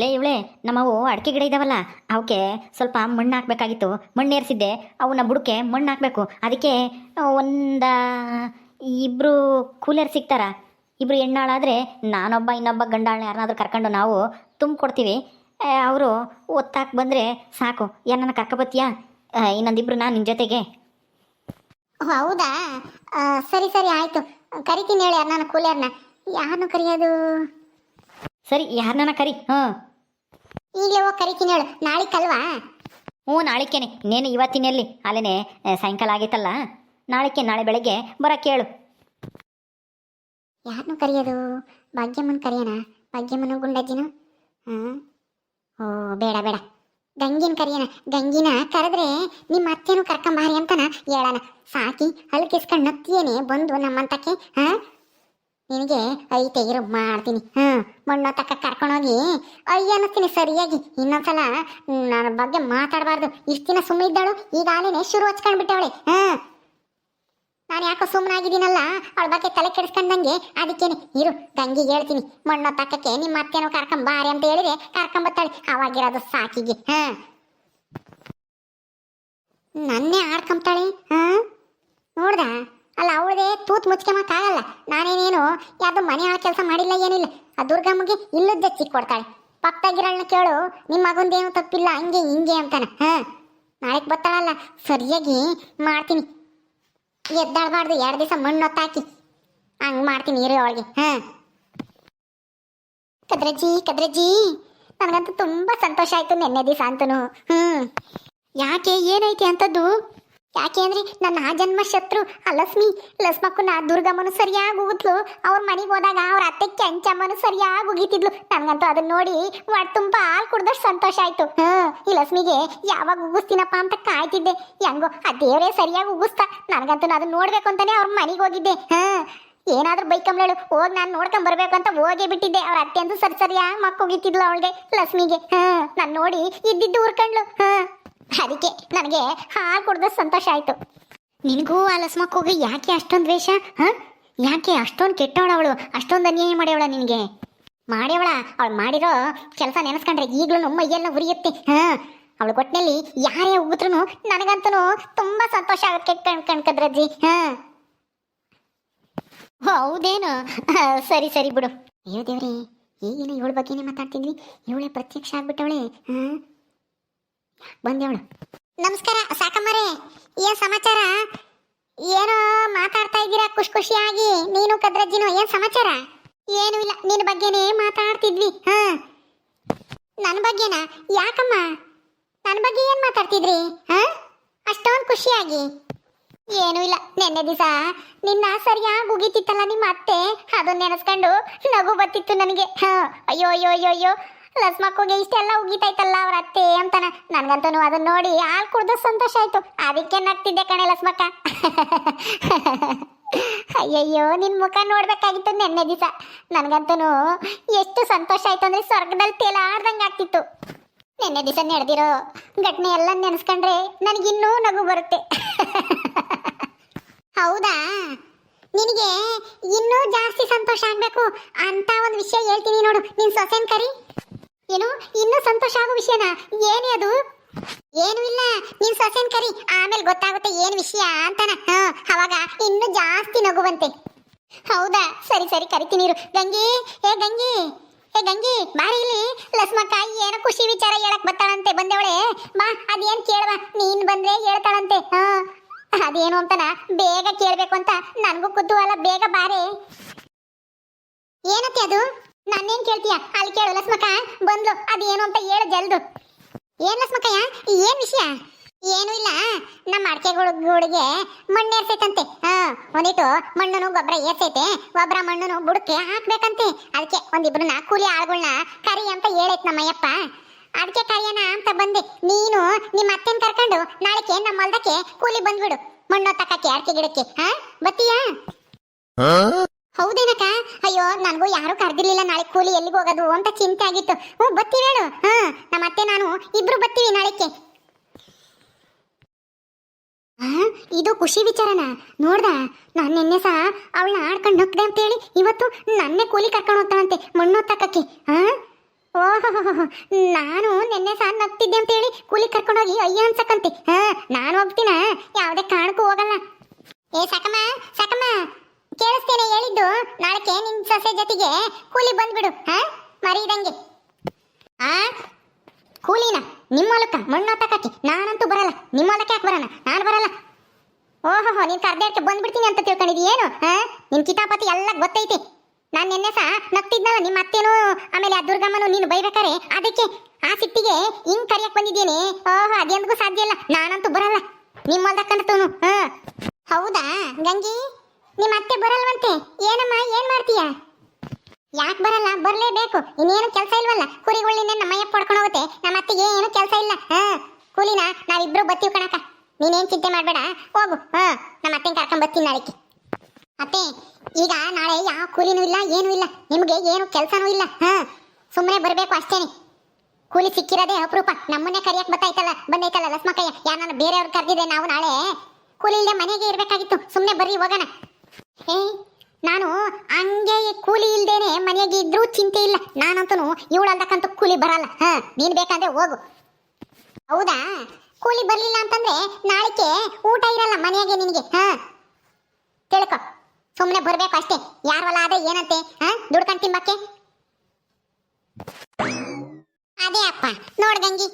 ಲೇ ಇವಳೆ, ನಮ್ಮವು ಅಡಿಕೆ ಗಿಡ ಇದಾವಲ್ಲ ಅವಕ್ಕೆ ಸ್ವಲ್ಪ ಮಣ್ಣು ಹಾಕ್ಬೇಕಾಗಿತ್ತು. ಮಣ್ಣು ಏರಿಸಿದ್ದೆ ಅವನ್ನ ಬುಡಕ್ಕೆ ಮಣ್ಣು ಹಾಕಬೇಕು. ಅದಕ್ಕೆ ಒಂದ ಇಬ್ಬರು ಕೂಲರ್ ಸಿಗ್ತಾರ. ಇಬ್ಬರು ಹೆಣ್ಣಾಳಾದರೆ ನಾನೊಬ್ಬ ಇನ್ನೊಬ್ಬ ಗಂಡಾಳನ್ನ ಯಾರನ್ನಾದ್ರೂ ಕರ್ಕೊಂಡು ನಾವು ತುಂಬಿಕೊಡ್ತೀವಿ. ಅವರು ಒತ್ತಾಕ್ ಬಂದರೆ ಸಾಕು. ಯಾರನ್ನ ಕರ್ಕೊಬತ್ತೀಯಾ? ಇನ್ನೊಂದಿಬ್ರು ನಾನು ನಿನ್ನ ಜೊತೆಗೆ ಹೌದಾ? ಸರಿ ಸರಿ, ಆಯಿತು. ಕರಿತೀನಿ ಹೇಳಿ ಯಾರು ನಾನು ಕೂಲಿಯರ್ನ ಯಾರನ್ನು ಕರೆಯೋದು? ಸರಿ ಯಾರನ್ನ ಕರಿ. ಹಾಂ ಈಗಲೇ ಹೋಗಿ ಕರಿತೀನಿ ಹೇಳು. ನಾಳೆ ಕಲ್ವಾ? ಹ್ಞೂ ನಾಳಿಕೇನೆ. ಇನ್ನೇನು ಇವತ್ತಿನಲ್ಲಿ ಅಲ್ಲೇನೆ ಸಾಯಂಕಾಲ ಆಗೈತಲ್ಲ ನಾಳಿಕೆ ನಾಳೆ ಬೆಳಗ್ಗೆ? ಬರೋಕ್ಕೆ ಕೇಳು. ಯಾರನ್ನು ಕರೆಯೋದು? ಭಾಗ್ಯಮ್ಮನ ಕರೆಯೋಣ ಭಾಗ್ಯಮ್ಮನ ಗುಂಡಜ್ಜಿನ? ಹಾಂ ಓ ಬೇಡ ಬೇಡ. ಗಂಗಿನ ಕರೆಯೋಣ ಗಂಗಿನ ಕರೆದ್ರೆ ನಿಮ್ಮ ಅತ್ತೆನೂ ಕರ್ಕೊಂಬಾರಿ ಅಂತನ ಹೇಳೋಣ ಸಾಕಿ ಹಲ್ಕಿಸ್ಕೊಂಡು ನತ್ತಿಯೇನೆ ಬಂದು ನಮ್ಮಂತಕ್ಕೆ ಹಾಂ? ನಿನಗೆ ಐತೆ ಇರು ಮಾಡ್ತೀನಿ. ಹಾಂ ಮಣ್ಣು ತಕ್ಕ ಕರ್ಕೊಂಡೋಗಿ ಅಯ್ಯ ಅನ್ನಿಸ್ತೀನಿ ಸರಿಯಾಗಿ. ಇನ್ನೊಂದ್ಸಲ ನನ್ನ ಬಗ್ಗೆ ಮಾತಾಡಬಾರ್ದು. ಇಷ್ಟು ದಿನ ಸುಮ್ಮನೆ ಇದ್ದಾಳು ಈಗಾಗಲೇ ಶುರು ಹಚ್ಕೊಂಡ್ಬಿಟ್ಟವಳೆ. ಹಾಂ ನಾನು ಯಾಕೋ ಸುಮ್ಮನಾಗಿದ್ದೀನಲ್ಲ ಅವಳ ಬಗ್ಗೆ ತಲೆ ಕೆಡಿಸ್ಕೊಂಡಂಗೆ ಅದಕ್ಕೇನೆ. ಇರು, ಗಂಗಿಗೆ ಹೇಳ್ತೀನಿ. ಮಣ್ಣು ತಕ್ಕಕ್ಕೆ ನಿಮ್ಮ ಅತ್ತೆನೋ ಕರ್ಕೊಂಬಾರಿ ಅಂತ ಹೇಳಿದ್ರೆ ಕರ್ಕೊಂಬತ್ತಾಳೆ ಅವಾಗಿರೋದು ಸಾಕಿಗೆ. ಹಾ ನನ್ನೇ ಆಡ್ಕೊಂತಾಳೆ ಹಾ ನೋಡ್ದ? ಅಲ್ಲ, ಅವಳದೇ ತೂತ್ ಮುಚ್ಕೊಂಬಕ್ಕಾಗಲ್ಲ ನಾನೇನೇನು ಯಾವ್ದು ಮನೆ ಆ ಕೆಲಸ ಮಾಡಿಲ್ಲ, ಏನಿಲ್ಲ. ಆ ದುರ್ಗಮ್ಮಗೆ ಇಲ್ಲದ ಚಿಕ್ಕ ಕೊಡ್ತಾಳೆ. ಪಕ್ಕಾಗಿರಳನ್ನ ಕೇಳು ನಿಮ್ಮ ಮಗಂದೇನು ತಪ್ಪಿಲ್ಲ, ಹಂಗೆ ಹಿಂಗೆ ಅಂತಾನೆ. ಹಾ, ನಾಳೆಗೆ ಬರ್ತಾಳಲ್ಲ, ಸರಿಯಾಗಿ ಮಾಡ್ತೀನಿ. ಎದ್ದಾಡಬಾರ್ದು, ಎರಡು ದಿವಸ ಮಣ್ಣು ಹೊತ್ತಾಕಿ. ಹಂಗೆ ಮಾಡ್ತೀನಿ, ಇರೋ ಅವಳಿಗೆ. ಹಾಂ. ಕದ್ರಜ್ಜಿ ಕದ್ರಜ್ಜಿ, ನನಗಂತೂ ತುಂಬ ಸಂತೋಷ ಆಯ್ತು ನೆನ್ನೆ ದಿವಸ ಅಂತನು ಹ್ಞೂ ಯಾಕೆ ಏನೈತಿ ಅಂಥದ್ದು ಯಾಕೆ ಅಂದ್ರೆ ನನ್ನ ಆ ಜನ್ಮ ಶತ್ರು ಆ ಲಕ್ಷ್ಮಿ. ನಾ ದುರ್ಗಮ್ಮನು ಸರಿಯಾಗಿ ಉಗಿದ್ಲು. ಅವ್ರ ಮನೆಗೆ ಹೋದಾಗ ಅವ್ರ ಅತ್ತೆ ಕೆಂಚಮ್ಮನು ಸರಿಯಾಗಿ ಉಗಿತಿದ್ಲು. ನನಗಂತೂ ಅದನ್ನ ನೋಡಿ ಒಟ್ಟು ತುಂಬ ಹಾಲು ಕುಡ್ದಷ್ಟು ಸಂತೋಷ ಆಯ್ತು. ಹ್ಮ್ ಈ ಲಕ್ಷ್ಮಿಗೆ ಯಾವಾಗ ಉಗಿಸ್ತೀನಪ್ಪ ಅಂತ ಕಾಯ್ತಿದ್ದೆ. ಹೆಂಗೋ, ಆ ದೇವರೇ ಸರಿಯಾಗಿ ಉಗಿಸ್ತಾ ನನಗಂತೂ ಅದನ್ನ ನೋಡ್ಬೇಕು ಅಂತಾನೆ ಅವ್ರ ಮನೆಗೆ ಹೋಗಿದ್ದೆ. ಹ, ಏನಾದ್ರೂ ಬೈಕಂಬ್ಲೇಳು ಹೋಗಿ ನಾನು ನೋಡ್ಕೊಂಡ್ ಬರ್ಬೇಕು ಅಂತ ಹೋಗೇ ಬಿಟ್ಟಿದ್ದೆ. ಅವ್ರ ಅತ್ತೆ ಅಂತೂ ಸರಿ ಸರಿಯಾಗಿ ಮಕ್ಕ ಉಗಿತಿದ್ಲು ಅವಳಿಗೆ, ಲಕ್ಷ್ಮಿಗೆ. ಹ, ನಾನು ನೋಡಿ ಇದ್ದಿದ್ದು ಊರ್ಕಂಡ್ಲು ಹಾ. ಅದಕ್ಕೆ ನನಗೆ ಹಾಲು ಕುಡ್ದ ಸಂತೋಷ ಆಯ್ತು. ನಿನಗೂ ಆ ಲಸ್ಮಕ್ಕೋಗಿ ಯಾಕೆ ಅಷ್ಟೊಂದು ದ್ವೇಷ, ಹಾ? ಯಾಕೆ ಅಷ್ಟೊಂದು ಕೆಟ್ಟವಳ ಅವಳು? ಅಷ್ಟೊಂದು ಅನ್ಯಾಯ ಮಾಡ್ಯವಳ ನಿನಗೆ? ಮಾಡ್ಯವಳ? ಅವಳು ಮಾಡಿರೋ ಕೆಲಸ ನೆನೆಸ್ಕೊಂಡ್ರೆ ಈಗಲೂ ಮೈಯೆಲ್ಲ ಉರಿಯುತ್ತೆ, ಹಾ? ಅವಳು ಕೊಟ್ಟಿನಲ್ಲಿ ಯಾರೇ ಉಗಿದ್ರು ನನಗಂತೂ ತುಂಬ ಸಂತೋಷ ಆಗುತ್ತೆ ಕಣ್ ಕಣ್ಕದ್ರಜ್ಜಿ ಹಾ? ಹೌದೇನು? ಸರಿ ಸರಿ ಬಿಡು. ಅಯ್ಯೋ ದೇವ್ರಿ, ಈಗಿನ ಇವಳ ಬಗ್ಗೆನೇ ಮಾತಾಡ್ತಿದ್ವಿ ಇವಳೆ ಪ್ರತ್ಯಕ್ಷ ಆಗ್ಬಿಟ್ಟವಳೆ, ಹಾ? ಬಂದೇವಳು ನಮಸ್ಕಾರ, ಸಾಕಮ್ಮರೇ. ಏನ್ ಸಮಾಚಾರ? ಏನೋ ಮಾತಾಡ್ತಾ ಇದ್ದೀರಾ ಖುಷಿ ಖುಷಿಯಾಗಿ. ನೀನು ಕದ್ರಜ್ಜಿನೋ, ಏನ್ ಸಮಾಚಾರ? ಏನು ಇಲ್ಲ ನಿನ್ನ ಬಗ್ಗೆನೇ ಮಾತಾಡ್ತಿದ್ವಿ, ಹಾ. ನನ್ನ ಬಗ್ಗೆನಾ? ಯಾಕಮ್ಮ? ನನ್ನ ಬಗ್ಗೆ ಏನ್ ಮಾತಾಡ್ತಿದ್ರಿ, ಹಾ? ಅಷ್ಟೊಂದು ಖುಷಿಯಾಗಿ. ಏನೂ ಇಲ್ಲ, ನೆನ್ನೆ ದಿವಸ ನಿನ್ನ ಸರಿಯಾಗಿ ಉಗಿತಿತ್ತಲ್ಲ ನಿಮ್ಮ ಅತ್ತೆ ಅದನ್ನ ನೆನೆಸ್ಕೊಂಡು ನಗು ಬರ್ತಿತ್ತು ನನಗೆ, ಹಾ. ಅಯ್ಯೋ ಅಯ್ಯೋ ಅಯ್ಯೋ ಅಯ್ಯೋ. ಲಸ್ಮಕ್ಕೋಗೆ ಇಷ್ಟೆಲ್ಲ ಉಗಿತೈತಲ್ಲ ಅವ್ರ ಅತ್ತೆ ಅಂತಾನ. ನನಗಂತೂ ಅದನ್ನ ನೋಡಿ ಹಾಲು ಕುಡ್ದು ಸಂತೋಷ ಆಯ್ತು. ಅದಕ್ಕೆ ನಗ್ತಿದ್ದೆ ಕಣೆ ಲಸ್ಮಕ್ಕ. ಅಯ್ಯಯ್ಯೋ, ನಿನ್ ಮುಖ ನೋಡ್ಬೇಕಾಗಿತ್ತು ನೆನ್ನೆ ದಿವಸ. ನನಗಂತೂ ಎಷ್ಟು ಸಂತೋಷ ಆಯ್ತು ಅಂದ್ರೆ ಸ್ವರ್ಗದಲ್ಲಿ ತೇಲಾಡ್ದಂಗೆ ಆಗ್ತಿತ್ತು. ನಿನ್ನೆ ದಿವಸ ನಡೆದಿರೋ ಘಟನೆ ಎಲ್ಲ ನೆನೆಸ್ಕೊಂಡ್ರೆ ನನಗಿನ್ನೂ ನಗು ಬರುತ್ತೆ. ಹೌದಾ? ನಿನಗೆ ಇನ್ನೂ ಜಾಸ್ತಿ ಸಂತೋಷ ಆಗ್ಬೇಕು ಅಂತ ಒಂದು ವಿಷಯ ಹೇಳ್ತೀನಿ ನೋಡು. ನಿನ್ ಸೊಸೆನ್ ಕರಿ. ಏನು? ಇನ್ನೂ ಸಂತೋಷ ಆಗೋ ವಿಷಯನ? ಏನೇ ಅದು? ಏನು ಇಲ್ಲ. ನಿನ್ ಸೊಸೆನ್ ಕರಿ. ಆಮೇಲೆ ಗೊತ್ತಾಗುತ್ತೆ ಏನ್ ವಿಷಯ ಅಂತಾನ. ಹ, ಅವಾಗ ಇನ್ನು ಜಾಸ್ತಿ ನಗುವಂತೆ. ಹೌದಾ? ಸರಿ ಸರಿ, ಕರಿತೀನಿ ಗಂಗಿ ಏ ಗಂಗಿ ಏ ಗಂಗಿ ಬಾರಿ ಇಲ್ಲಿ. ಲಸ್ಮಕ್ಕ ಏನೋ ಖುಷಿ ವಿಚಾರ ಹೇಳಕ್ ಬರ್ತಾಳಂತೆ. ಬಂದವಳೆ? ಬಾ, ಅದೇನ್ ಕೇಳವ? ನೀನ್ ಬಂದ್ರೆ ಹೇಳ್ತಾಳಂತೆ. ಹಾ. ಅದೇನು ಅಂತನ? ಬೇಗ ಕೇಳ್ಬೇಕು ಅಂತ. ನನಗೂ ಕುತೂಹಲ. ಬೇಗ ಬಾರೆ. ಏನತ್ತೆ ಅದು? ನಾನೇನ್ ಕೇಳ್ತೀಯ? ಅಲ್ಲಿ ಕೇಳು, ಲಸ್ಮಕ್ಕ. ಬಂದ್ಲು. ಅದೇನು ಅಂತ ಹೇಳು ಜಲ್ದು. ಏನ್ ಲಸ್ಮಕ್ಕಯ್ಯ? ಏನ್ ವಿಷಯ? ಏನು ಇಲ್ಲ. ನಮ್ಮ ಅಡಿಕೆಗಳು ಗೂಡಿಗೆ ಮಣ್ಣು ಏರ್ಸೈತಂತೆ. ಹಾ, ಒಂದಿಟ್ಟು ಮಣ್ಣನು ಗೊಬ್ಬರ ಏರ್ಸೈತೆ. ಒಬ್ಬರ ಮಣ್ಣನು ಬುಡಕ್ಕೆ ಹಾಕ್ಬೇಕಂತೆ. ಅದಕ್ಕೆ ಒಂದಿಬ್ರನ್ನ ಕೂಲಿ ಆಳುಗಳನ್ನ ಕರಿ ಅಂತ ಹೇಳೈತ್ ನಮ್ಮಯ್ಯಪ್ಪ. ಅದಕ್ಕೆ ಕರಿಯನ ಅಂತ ಬಂದೆ. ನೀನು ನಿಮ್ಮ ಅತ್ತೆನ್ ಕರ್ಕೊಂಡು ನಾಳೆಗೆ ನಮ್ಮ ಹೊಲ್ದಕ್ಕೆ ಕೂಲಿ ಬಂದ್ಬಿಡು. ಮಣ್ಣು ತಕ್ಕಕ್ಕೆ ಅಡಿಕೆ ಗಿಡಕ್ಕೆ. ಹಾ, ಬತ್ತೀಯಾ? ಹೌದೇನಕ್ಕ? ಅಯ್ಯೋ, ನನಗೂ ಯಾರು ಕರೆದಿರ್ಲಿಲ್ಲ ನಾಳೆ ಕೂಲಿ ಎಲ್ಲಿಗೆ ಹೋಗೋದು ಅಂತ ಚಿಂತೆ ಆಗಿತ್ತು. ಹ್ಞೂ ಬತ್ತೀವಿ ಹೇಳು. ಹಾ ನಮ್ಮ ಅತ್ತೆ, ನಾನು ಇಬ್ರು ಬತ್ತೀವಿ ನಾಳೆಕ್ಕೆ. ಇದು ಖುಷಿ ವಿಚಾರನ? ನೋಡ್ದ, ನಾನು ನಿನ್ನೆ ಸಹ ಅವಳನ್ನ ಆಡ್ಕೊಂಡು ಅಂತ ಹೇಳಿ ಇವತ್ತು ನನ್ನೇ ಕೂಲಿ ಕರ್ಕೊಂಡು ಹೋಗ್ತಾನಂತೆ, ಮಣ್ಣು ತಕ್ಕಕ್ಕೆ ಹಾ ಓಹೋ ನಾನು ನಿನ್ನೆ ಸಹ ನಗ್ತಿದ್ದೆ ಅಂತ ಹೇಳಿ ಕೂಲಿ ಕರ್ಕೊಂಡೋಗಿ ಅಯ್ಯ ಅನ್ಸಕ್ಕಂತೆ. ಹಾ ನಾನು ಹೋಗ್ತೀನ? ಯಾವುದೇ ಕಾರಣಕ್ಕೂ ಹೋಗಲ್ಲ. ಏ, ಸಕಮ್ಮ, ಸಾಕಮ್ಮ. ಕೇಳಿಸ್ತೇನೆ, ಹೇಳಿದ್ದು. ನಾಳೆ ನಿನ್ ಸೊಸೆ ಜೊತೆಗೆ ಕೂಲಿ ಬಂದ್ಬಿಡು, ಹಾ? ಮರೀದಂಗೆ ಆ? ಕೂಲಿನ ನಿಮ್ಮ ಹೊಲಕ್ಕ, ಮಣ್ಣು ತಕಕ್ಕೆ ನಾನಂತೂ ಬರಲ್ಲ. ನಿಮ್ಮ ಹೊಲಕ್ಕೆ ಯಾಕೆ ಬರೋಣ ನಾನು ಬರಲ್ಲ. ಓಹೋ ನೀನ್ ಕರ್ದೇಕ್ಕೆ ಬಂದ್ಬಿಡ್ತೀನಿ ಅಂತ ತಿಳ್ಕೊಂಡಿದ್ದಿ ಏನು? ಹಾ? ನಿನ್ ಕಿತಾಪತಿ ಎಲ್ಲ ಗೊತ್ತೈತಿ. ನಾನ್ ನಿನ್ನೆ ಸಹ ನಗ್ತಿದ್ನಲ್ಲ, ನಿಮ್ಮ ಅತ್ತೇನು, ಆಮೇಲೆ ಆ ದುರ್ಗಮ್ಮನು ನೀನು ಬೈಬೇಕಾರೆ? ಅದಕ್ಕೆ ಆ ಸಿಟ್ಟಿಗೆ ಹಿಂಗ್ ಕರಿಯಕ್ ಬಂದಿದ್ದೀನಿ. ಓಹೋ, ಅದೆಂದಿಗೂ ಸಾಧ್ಯ ಇಲ್ಲ. ನಾನಂತೂ ಬರಲ್ಲ. ನಿಮ್ಮ ಹೊಲ್ದಕ್ಕಂತೂನು ಹಾ. ಹೌದಾ, ಗಂಗಿ? ನಿಮ್ಮ ಅತ್ತೆ ಬರಲ್ವಂತೆ. ಏನಮ್ಮ, ಏನ್ ಮಾಡ್ತೀಯ? ಯಾಕೆ ಬರಲ್ಲ? ಬರಲೇಬೇಕು. ಇನ್ನೇನು ಕೆಲಸ ಇಲ್ವಲ್ಲ? ಕುರಿಗಳಿಂದ ನಮ್ಮಯ್ಯಪ್ಪ ಪಡ್ಕೊಂಡು ಹೋಗುತ್ತೆ. ನಮ್ಮ ಅತ್ತೆಗೆ ಏನು ಕೆಲಸ ಇಲ್ಲ. ಹಾ? ಕೂಲಿನ ನಾವಿಬ್ರು ಬತ್ತೀವಿ ಕಣಕ ನೀನೇನ್ ಚಿಂತೆ ಮಾಡಬೇಡ. ಹೋಗು. ಹಾ, ನಮ್ಮ ಅತ್ತೆನ ಕರ್ಕೊಂಡು ಬರ್ತೀನಿ ನಾಳೆಗೆ. ಅತ್ತೆ, ಈಗ ನಾಳೆ ಯಾವ ಕೂಲಿನೂ ಇಲ್ಲ, ಏನೂ ಇಲ್ಲ. ನಿಮಗೆ ಏನು ಕೆಲಸನೂ ಇಲ್ಲ. ಹಾ? ಸುಮ್ಮನೆ ಬರಬೇಕು ಅಷ್ಟೇನೆ. ಕೂಲಿ ಸಿಕ್ಕಿರೋದೇ ಅಪರೂಪ. ನಮ್ಮನ್ನೇ ಕರಿಯಕ್ ಬತ್ತಾಯ್ತಲ್ಲ, ಬಂದೈತಲ್ಲ ಲಸ್ಮಕಯ್ಯ ಯಾರನ್ನ ಬೇರೆಯವ್ರು ಕರೆದಿದೆ ನಾವು ನಾಳೆ ಕೂಲಿ ಇಲ್ಲದೆ ಮನೆಗೆ ಇರಬೇಕಾಗಿತ್ತು. ಸುಮ್ಮನೆ ಬರ್ರಿ, ಹೋಗೋಣ. ನಾನು ಹಂಗೆ ಕೂಲಿ ಇಲ್ದೇನೆ ಮನೆಗೆ ಇದ್ರೂ ಚಿಂತೆ ಇಲ್ಲ. ನಾನಂತೂ ಇವಳಲ್ದಕ್ಕಂತೂ ಕೂಲಿ ಬರಲ್ಲ. ಹಾ, ನೀನ್ ಬೇಕಂದ್ರೆ ಹೋಗು. ಹೌದಾ? ಕೂಲಿ ಬರಲಿಲ್ಲ ಅಂತಂದ್ರೆ ನಾಳೆ ಊಟ ಇರಲ್ಲ ಮನೆಯಾಗೆ ನಿನಗೆ, ಹಾ? ತಿಳ್ಕೊ. ಸುಮ್ಮನೆ ಬರ್ಬೇಕು ಅಷ್ಟೇ. ಯಾರವಲ್ಲ ಅದೇ ಏನಂತೆ, ಹಾ? ದುಡ್ಕೊಂಡ್ ತಿಂಬಕ್ಕೆ ಅದೇ ಅಪ್ಪ ನೋಡ್ದಂಗಿ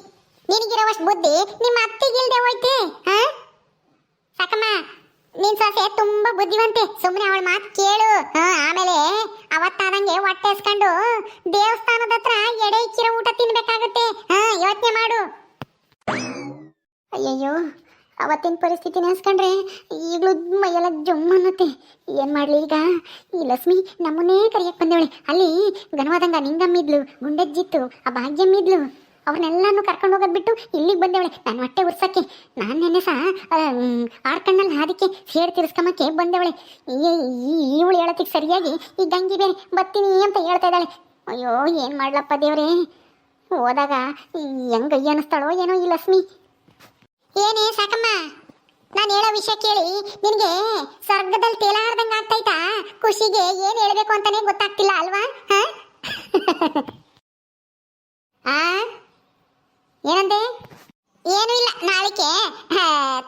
ನಿನಗಿರೋವಷ್ಟು ಬುದ್ಧಿ ನಿಮ್ಮ ಅತ್ತಿಗಿಲ್ದೆ ಹೋಯ್ತೆ, ಹಾ? ಸಾಕಮ್ಮ. ನಿನ್ ಸೊಸೆ ತುಂಬಾ ಬುದ್ಧಿವಂತೆ. ಸುಮ್ಮನೆ ಅವಳ ಮಾತು ಕೇಳು. ಆಮೇಲೆ ಅವತ್ತಾದಂಗೆ ಹೊಟ್ಟೆ ಎಸ್ಕೊಂಡು ದೇವಸ್ಥಾನದ ಹತ್ರ ಎಡೆ ಇಕ್ಕಿರೋ ಊಟ ತಿನ್ಬೇಕಾಗುತ್ತೆ. ಯೋಚನೆ ಮಾಡು. ಅಯ್ಯಯ್ಯೋ, ಅವತ್ತಿನ ಪರಿಸ್ಥಿತಿ ನೆನ್ಸ್ಕೊಂಡ್ರೆ ಈಗಲೂ ಮೈಯೆಲ್ಲ ಜುಮ್ ಅನ್ನತ್ತೆ. ಏನ್ ಮಾಡ್ಲಿ ಈಗ? ಈ ಲಕ್ಷ್ಮಿ ನಮ್ಮನ್ನೇ ಕರಿಯಕ್ ಬಂದವಳೆ. ಅಲ್ಲಿ ಗಣವಾದಂಗ ನಿಂಗಮ್ಮಿದ್ಲು, ಗುಂಡಜ್ಜಿತ್ತು, ಆ ಭಾಗ್ಯಮ್ಮಿದ್ಲು. ಅವ್ರನ್ನೆಲ್ಲಾನು ಕರ್ಕೊಂಡು ಹೋಗೋದ್ ಬಿಟ್ಟು ಇಲ್ಲಿಗೆ ಬಂದೇವಳೆ. ನಾನು ಹೊಟ್ಟೆ ಉರ್ಸಕ್ಕೆ. ನಾನು ನೆನ್ನೆ ಸಹ ಆಡ್ಕಣ್ಣಲ್ಲಿ ಹಾದಿಕ್ಕೆ ಸೇಡ್ ತಿರ್ಸ್ಕೊಂಬಕ್ಕೆ ಈ ಇವಳು ಹೇಳತ್ತಿಗೆ ಸರಿಯಾಗಿ ಈ ಗಂಗಿ ಬೇರೆ ಬತ್ತೀನಿ ಅಂತ ಹೇಳ್ತಾ ಇದ್ದಾಳೆ. ಅಯ್ಯೋ, ಏನ್ ಮಾಡ್ಲಪ್ಪ ದೇವ್ರೇ? ಹೋದಾಗ ಹೆಂಗ ಅನ್ನಿಸ್ತಾಳೋ ಏನೋ ಈ ಲಕ್ಷ್ಮಿ. ಏನೇ ಸಾಕಮ್ಮ, ನಾನು ಹೇಳೋ ವಿಷಯ ಕೇಳಿ. ನಿನಗೆ ಸ್ವರ್ಗದಲ್ಲಿ ತೇಲಾಡ್ದಂಗೆ ಆಗ್ತೈತಾ ಖುಷಿಗೆ ಏನು ಹೇಳಬೇಕು ಅಂತಾನೆ ಗೊತ್ತಾಗ್ತಿಲ್ಲ ಅಲ್ವಾ? ಹಾಂ? ಆ? ಏನಂದೆ? ಏನು ಇಲ್ಲ, ನಾಳಿಕೆ.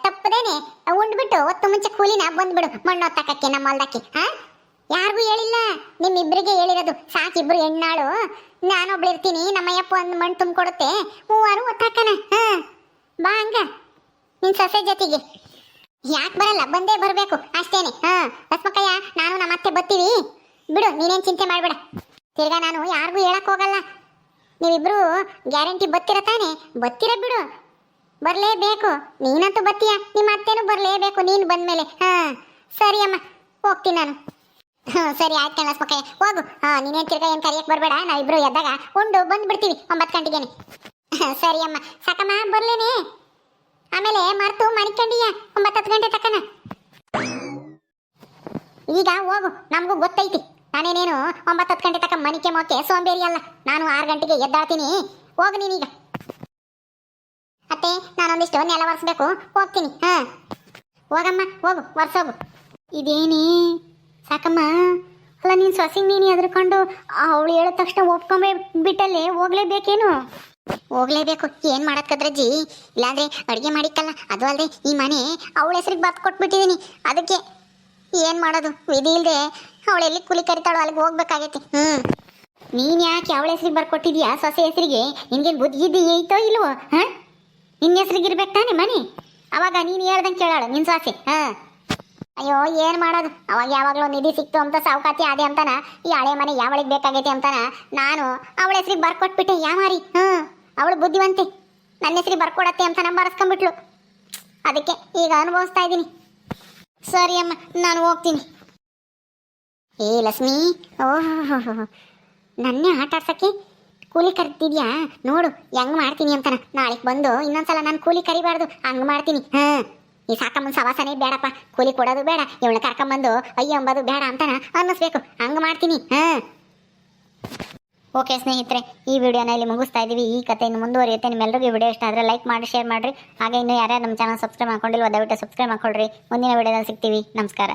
ತಪ್ಪದೇನೆ. ಉಂಡ್ಬಿಟ್ಟು, ಹೊತ್ತು ಮುಂಚೆ ಕೂಲಿನ ಬಂದ್ಬಿಡು, ಮಣ್ಣು ಹೊತ್ತಕಕ್ಕೆ ನಮ್ಮ ಹೊಲ್ದಕ್ಕೆ ಹಾ? ಯಾರಿಗೂ ಹೇಳಿಲ್ಲ. ನಿಮ್ಮಿಬ್ರಿಗೆ ಹೇಳಿರೋದು, ಸಾಕಿಬ್ರು ಹೆಣ್ಣಾಳು. ನಾನೊಬ್ಳು ಇರ್ತೀನಿ, ನಮ್ಮಯ್ಯಪ್ಪ ಒಂದು ಮಣ್ಣು ತುಂಬಿಕೊಡುತ್ತೆ. ಮೂವರು ಒತ್ತಾಕನ ಹಾ? ಬಾ ಹಂಗ, ನಿನ್ ಸೊಸೆ ಜೊತೆಗೆ. ಯಾಕೆ ಬರಲ್ಲ, ಬಂದೇ ಬರಬೇಕು, ಅಷ್ಟೇನೆ, ಹಾ? ಲಕ್ಷ್ಮಕ್ಕಯ್ಯ ನಾನು ನಮ್ಮ ಅತ್ತೆ ಬರ್ತೀವಿ ಬಿಡು, ನೀನೇನ್ ಚಿಂತೆ ಮಾಡಬೇಡ. ತಿರ್ಗಾ ನಾನು ಯಾರಿಗೂ ಹೇಳಕ್ ಹೋಗಲ್ಲ. ನೀವಿಬ್ರು ಗ್ಯಾರಂಟಿ ಬತ್ತಿರ ತಾನೆ? ಬತ್ತಿರ ಬಿಡು. ಬರಲೇಬೇಕು. ನೀನಂತೂ ಬತ್ತೀಯ? ನಿಮ್ಮ ಅತ್ತೆನೂ ಬರಲೇಬೇಕು. ನೀನು ಬಂದ್ಮೇಲೆ. ಹಾ, ಸರಿ ಅಮ್ಮ. ಹೋಗ್ತೀನಿ ನಾನು. ಹ್ಞೂ ಸರಿ, ಆಯ್ತು ಕಣ ಲಕ್ಷ್ಮಕ್ಕಯ್ಯ ಹೋಗು. ಹಾಂ, ನೀನೇನ್ ತಿರ್ಗಾ ಕರಿಯಕ್ಕೆ ಬರಬೇಡ? ನಾ ನಾವಿಬ್ರು ಎದ್ದಾಗ ಉಂಡು, ಬಂದ್ಬಿಡ್ತೀವಿ ಒಂಬತ್ತು ಗಂಟೆಗೇನೆ. ಸರಿ ಅಮ್ಮ. ಸಾಕಮ್ಮ, ಬರ್ಲೇನೆ. ಆಮೇಲೆ ಮರ್ತು ಮಣಿಕಂಡಿಯ ಒಂಬತ್ತು ಹತ್ತು ಗಂಟೆ ತಕ್ಕನ ಈಗ ಹೋಗು, ನಮಗೂ ಗೊತ್ತೈತಿ. ನಾನೇನೇನು ಒಂಬತ್ತು ಹತ್ತು ಗಂಟೆ ತಕ್ಕ ಮನಿಕೆ ಮೋಕೆ ಸೋಂಬೇರಿ ಅಲ್ಲ? ನಾನು ಆರು ಗಂಟೆಗೆ ಎದ್ದಾಳ್ತೀನಿ. ಹೋಗು ನೀನೀಗ ಅತ್ತೆ, ನಾನೊಂದಿಷ್ಟು ನೆಲ ಒರೆಸ್ಬೇಕು. ಹೋಗ್ತೀನಿ. ಹಾ. ಹೋಗಮ್ಮ, ಹೋಗು, ಒರೆಸೋಗು. ಇದೇನಿ? ಸಾಕಮ್ಮ. ಅಲ್ಲ, ನೀನು ಸೊಸೆಗೆ ನೀನು ಎದ್ರುಕೊಂಡು ಅವಳು ಹೇಳಿದ ತಕ್ಷಣ ಒಪ್ಕೊಂಬೇ ಬಿಟ್ಟಲ್ಲಿ ಹೋಗ್ಲೇಬೇಕೇನು? ಹೋಗ್ಲೇಬೇಕು. ಏನು ಮಾಡೋಕ್ಕದ್ರಜ್ಜಿ ಇಲ್ಲಾಂದರೆ ಅಡುಗೆ ಮಾಡಿಕ್ಕಲ್ಲ. ಅದು ಅಲ್ಲದೆ ಈ ಮನೆ ಅವಳ ಹೆಸರಿಗೆ ಬರ್ತು ಕೊಟ್ಬಿಟ್ಟಿದ್ದೀನಿ ಅದಕ್ಕೆ ಏನ್ ಮಾಡೋದು? ವಿಧಿ ಇಲ್ದೆ ಅವಳು ಎಲ್ಲಿ ಕೂಲಿ ಕರಿತಾಳೋ ಅಲ್ಲಿಗೆ ಹೋಗ್ಬೇಕಾಗೈತಿ. ಹ್ಞೂ ನೀನು ಯಾಕೆ ಅವಳ ಹೆಸ್ರಿಗೆ ಬರ್ಕೊಟ್ಟಿದ್ಯಾ ಸೊಸೆ ಹೆಸರಿಗೆ? ನಿನ್ಗೇನ್ ಬುದ್ಧಿ ಐತೋ ಇಲ್ವೋ? ಹಾ? ನಿನ್ನ ಹೆಸ್ರಿಗೆ ಇರ್ಬೇಕು ತಾನೆ ಮನೆ? ಅವಾಗ ನೀನು ಹೇಳ್ದಂಗೆ ಕೇಳಾಳು, ನಿನ್ ಸೊಸೆ. ಹಾ. ಅಯ್ಯೋ, ಏನ್ ಮಾಡೋದು? ಅವಾಗ ಯಾವಾಗಲೂ ನಿಧಿ ಸಿಕ್ತು ಅಂತ ಸಾವುಕಾತಿ ಅದೇ ಅಂತಾನ, ಈ ಹಳೆ ಮನೆ ಯಾವಳಿಗೆ ಬೇಕಾಗೈತೆ ಅಂತಾನ, ನಾನು ಅವಳ ಹೆಸರಿಗೆ ಬರ್ಕೊಟ್ಬಿಟ್ಟೆ ಯಾಮಾರಿ? ಹ್ಮ್ ಅವಳು ಬುದ್ಧಿವಂತೆ. ನನ್ನ ಹೆಸ್ರಿಗೆ ಬರ್ಕೊಡತ್ತೆ ಅಂತ ನಂಬರ್ಸ್ಕೊಂಡ್ಬಿಟ್ಲು. ಬರೆಸ್ಕೊಂಡ್ಬಿಟ್ಲು ಅದಕ್ಕೆ ಈಗ ಅನುಭವಿಸ್ತಾ ಇದ್ದೀನಿ. ಸರಿ ಅಮ್ಮ, ನಾನು ಹೋಗ್ತೀನಿ. ಏ, ಲಕ್ಷ್ಮಿ. ಓಹೋ ನನ್ನೇ ಆಟ ಆಡ್ಸಕ್ಕೆ ಕೂಲಿ ಕರ್ತಿದ್ಯಾ ನೋಡು, ಹೆಂಗ್ ಮಾಡ್ತೀನಿ ಅಂತಾನ. ನಾಳೆಗೆ ಬಂದು ಇನ್ನೊಂದ್ಸಲ ನಾನು ಕೂಲಿ ಕರಿಬಾರ್ದು. ಹಂಗ್ ಮಾಡ್ತೀನಿ. ಹಾ. ಈ ಸಾಕಮ್ಮನ ಸವಾಸನೇ ಬೇಡಪ್ಪ. ಕೂಲಿ ಕೊಡೋದು ಬೇಡ. ಇವಳನ್ನ ಕರ್ಕೊಂಬಂದು, ಅಯ್ಯ, ಅಂಬೋದು ಬೇಡ ಅಂತಾನ ಅನ್ನಿಸ್ಬೇಕು. ಹಂಗ್ ಮಾಡ್ತೀನಿ. ಹಾ. ಓಕೆ ಸ್ನೇಹಿತರೆ, ಈ ವಿಡಿಯೋನ ಇಲ್ಲಿ ಮುಗಿಸ್ತಾ ಇದ್ದೀವಿ ಈ ಕಥೆ ಇನ್ನು ಮುಂದುವರಿಯುತ್ತೆ. ನಿಮ್ಮೆಲ್ಲರಿಗೂ ಈ ವಿಡಿಯೋ ಇಷ್ಟ ಆದರೆ ಲೈಕ್ ಮಾಡಿ ಶೇರ್ ಮಾಡಿರಿ. ಹಾಗೆ ಇನ್ನು ಯಾರ್ಯಾರು ನಮ್ಮ ಚಾನಲ್ ಸಬ್ಸ್ಕ್ರೈಬ್ ಮಾಡ್ಕೊಂಡಿಲ್ವ ದಯವಿಟ್ಟು ಸಬ್ಸ್ಕ್ರೈಬ್ ಮಾಡ್ಕೊಳ್ರಿ. ಮುಂದಿನ ವಿಡಿಯೋದಲ್ಲಿ ಸಿಗ್ತೀವಿ. ನಮಸ್ಕಾರ.